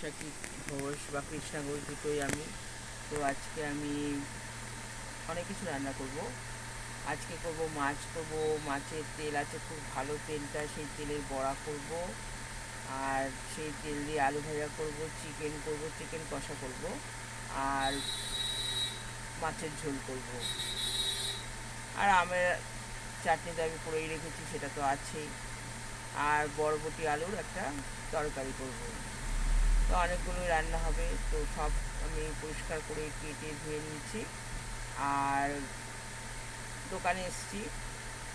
বৈশাখী ঘোষ বা কৃষ্ণা ঘোষ দুটোই আমি। তো আজকে আমি অনেক কিছু রান্না করব। আজকে করব মাছ করব, মাছের তেল আছে, খুব ভালো তেলটা, সেই তেলের বড়া করব। আর সেই তেল দিয়ে আলু ভাজা করব, চিকেন করব, চিকেন কষা করব। আর মাছের ঝোল করব। আর আমের চাটনি তো আমি করেই রেখেছি, সেটা তো আছেই। আর বরবটি আলুর একটা তরকারি করব। তো অনেকগুলো রান্না হবে। তো সব আমি পরিষ্কার করে কেটে ধুয়ে নিয়েছি। আর দোকানে এসেছি।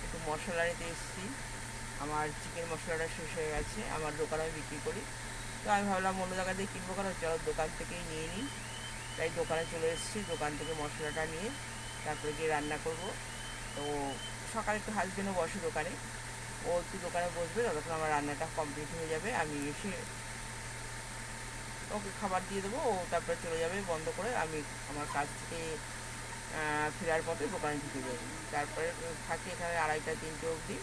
একটু মশলা নিতে এসেছি। আমার চিকেন মশলাটা শেষ হয়ে গেছে। আমার দোকানে আমি বিক্রি করি। তো আমি ভাবলাম অন্য জায়গা দিয়ে কিনবো কারণ চলো দোকান থেকেই নিয়ে নিই। তাই দোকানে চলে এসেছি। দোকান থেকে মশলাটা নিয়ে তারপরে গিয়ে রান্না করব। তো সকালে একটু হাজবেন্ডও বসে দোকানে। ও একটু দোকানে বসবে। ততক্ষণ আমার রান্নাটা কমপ্লিট হয়ে যাবে। আমি এসে ওকে খাবার দিয়ে দেবো, ও তারপরে চলে যাবে, বন্ধ করে আমি আমার কাজ থেকে ফেরার পথে দোকানে ঢুকে যাই তারপরে থাকি এখানে আড়াইটা, তিনটে অবধি।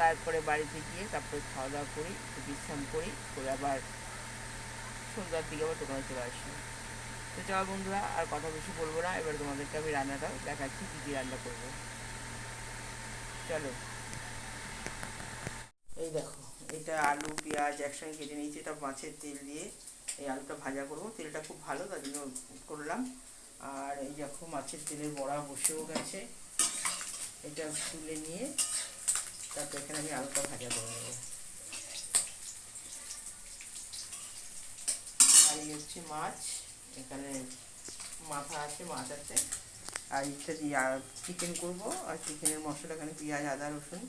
তারপরে বাড়িতে গিয়ে তারপরে খাওয়া দাওয়া করি বিশ্রাম করি, করে আবার সন্ধ্যার দিকে আবার দোকানে চলে আসি। তো চলো বন্ধুরা, আর কথা বেশি বলব না, এবার তোমাদেরকে আমি রান্নাটা দেখাচ্ছি, কী কী রান্না করব। চলো। এই দেখো। এটা আলু, পেঁয়াজ একসঙ্গে কেটে নিয়েছি, এটা মাছের তেল দিয়ে এই আলুটা ভাজা করব। তেলটা খুব ভালো, তার জন্য করলাম। আর এই দেখো মাছের তেলের বড়া বসেও গেছে, এটা তুলে নিয়ে তারপর এখানে আমি আলুটা ভাজা করে নেব। আর এই হচ্ছে মাছ, এখানে মাথা আছে, মাছ আছে। আর ইচ্ছা দিয়ে চিকেন করব, আর চিকেনের মশলা এখানে পেঁয়াজ, আদা, রসুন।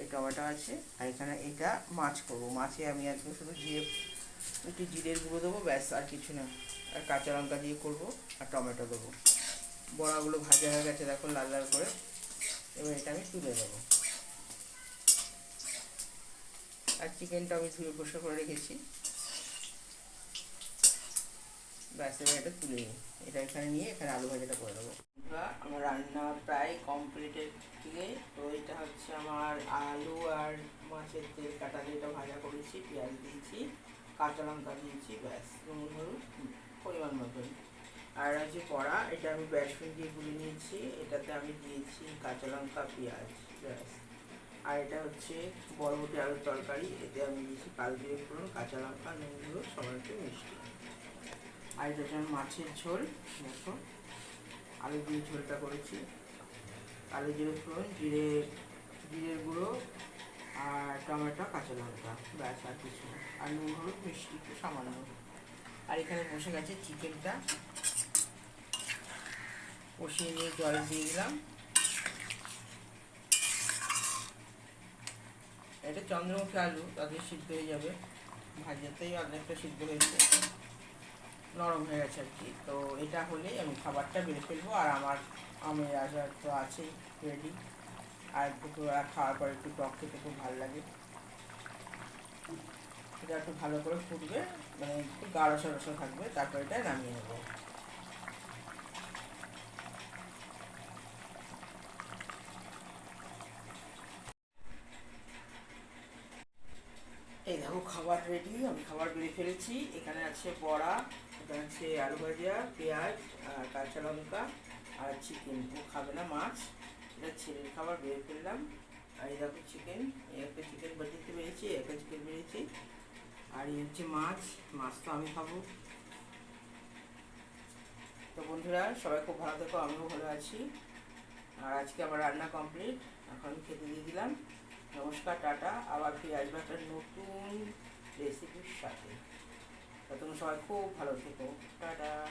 এই টমেটো আছে, আর এখানে এটা মাছ করব। মাছে আমি আজকে শুধু জিরে, একটু জিরের গুঁড়ো দেবো, ব্যাস, আর কিছু না। আর কাঁচা লঙ্কা দিয়ে করব, আর টমেটো দেবো। বড়াগুলো ভাজা হয়ে গেছে, দেখো, লাল লাল করে। এবার এটা আমি তুলে দেবো আর চিকেনটা আমি ধুয়ে পোষা করে রেখেছি। ব্যাস এটা তুলে নিই এটা এখানে নিয়ে এখানে আলু ভাজাটা করে দেবো। আমার রান্না প্রায় কমপ্লিটের দিকে। তো এটা হচ্ছে আমার আলু আর মাছের তেল কাটা দিয়ে এটা ভাজা করেছি, পেঁয়াজ দিয়েছি, কাঁচা লঙ্কা দিয়েছি, ব্যাস। নুন, হলুদ পরিমাণ মতন। আর আছে কড়া এটা আমি বেসন দিয়ে গুলে নিয়েছি। এটাতে আমি দিয়েছি কাঁচা লঙ্কা, পেঁয়াজ, ব্যাস। আর এটা হচ্ছে বরবটি আলুর তরকারি। এতে আমি দিয়েছি কাল জিরে ফোড়ন, কাঁচা লঙ্কা, নুন, হলুদ সবার একটু মিষ্টি। আর আমার মাছের ঝোল, দেখো। আলু দিয়ে ঝোলটা করেছি। আলু জিরে ফোড়ন জিরে, জিরের গুঁড়ো আর টমেটো, কাঁচা লঙ্কা, ব্যাস, আর কিছু না। আর নুন, হলুদ, মিষ্টি, একটু সামান্য। আর এখানে বসে গেছে চিকেনটা। কষিয়ে নিয়ে জল দিয়ে দিলাম। এটা চন্দ্রমুখী আলু তাদের সিদ্ধ হয়ে যাবে। ভাজাতেই অনেকটা সিদ্ধ হয়েছে। নরম হয়ে গেছে আর কি। তো এটা হলে আমি খাবারটা বেড়ে ফেলব আর আমার আমের আচার তো আছেই রেডি আর একটু খাওয়ার পর একটু টক খেতে খুব ভালো লাগে। এটা একটু ভালো করে ফুটবে মানে একটু গাঢ় সরস থাকবে, তারপর এটা নামিয়ে নেব। এই দেখো, খাবার রেডি আমি খাবার বেড়ে ফেলেছি। এখানে আছে বড়া, এখানে আছে আলু ভাজা, পেঁয়াজ, আর কাঁচা লঙ্কা, আর চিকেন ও খাবে না মাছ। এটা ছেলের খাবার, বেড়ে ফেললাম। আর এই দেখো চিকেন একটা চিকেন বাটিতে বেরিয়েছি একটা চিকেন বেরিয়েছি আর এই হচ্ছে মাছ মাছ তো আমি খাব। তো বন্ধুরা, সবাই খুব ভালো থেকো, আমিও ভালো আছি। আর আজকে আমার রান্না কমপ্লিট এখন খেতে দিয়ে দিলাম। নমস্কার, টাটা। আবার ফিরে আসব একটা নতুন রেসিপির সাথে। ততক্ষণ সবাই খুব ভালো থেকো। টাটা।